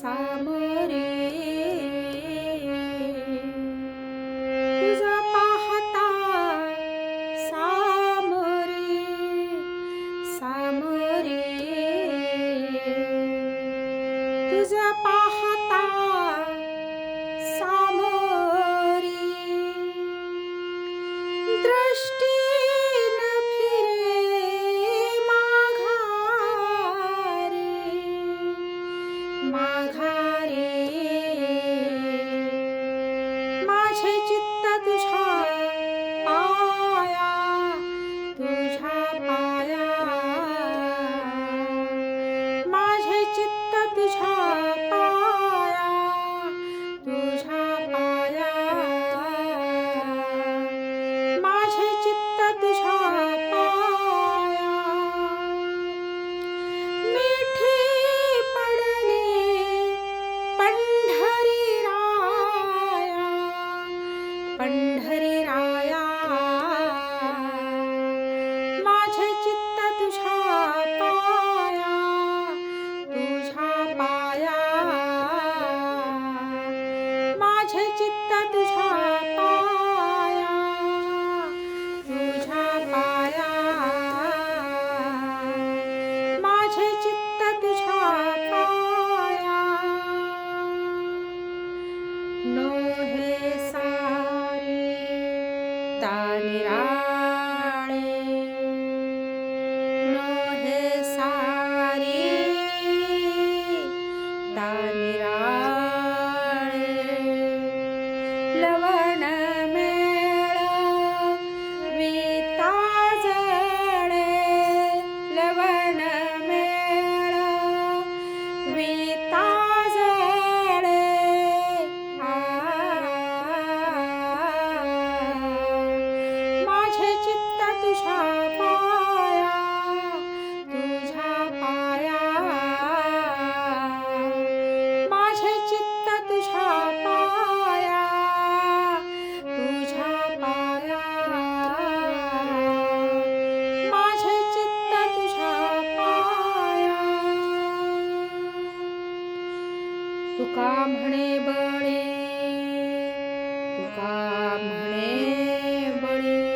summer is. नारीढ सारी। तानि रा तुका म्हणे बळे तुका म्हणे बळे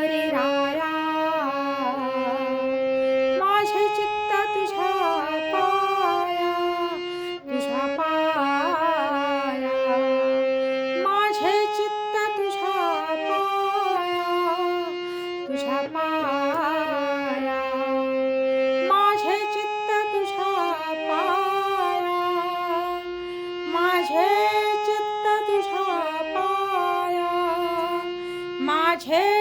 हरी माझे चित्त तुझ्या पाया माझे चित्त तुझ्या पाया. माझे चित्त तुझ्या पाया माझे चित्त तुझ्या पाया. माझे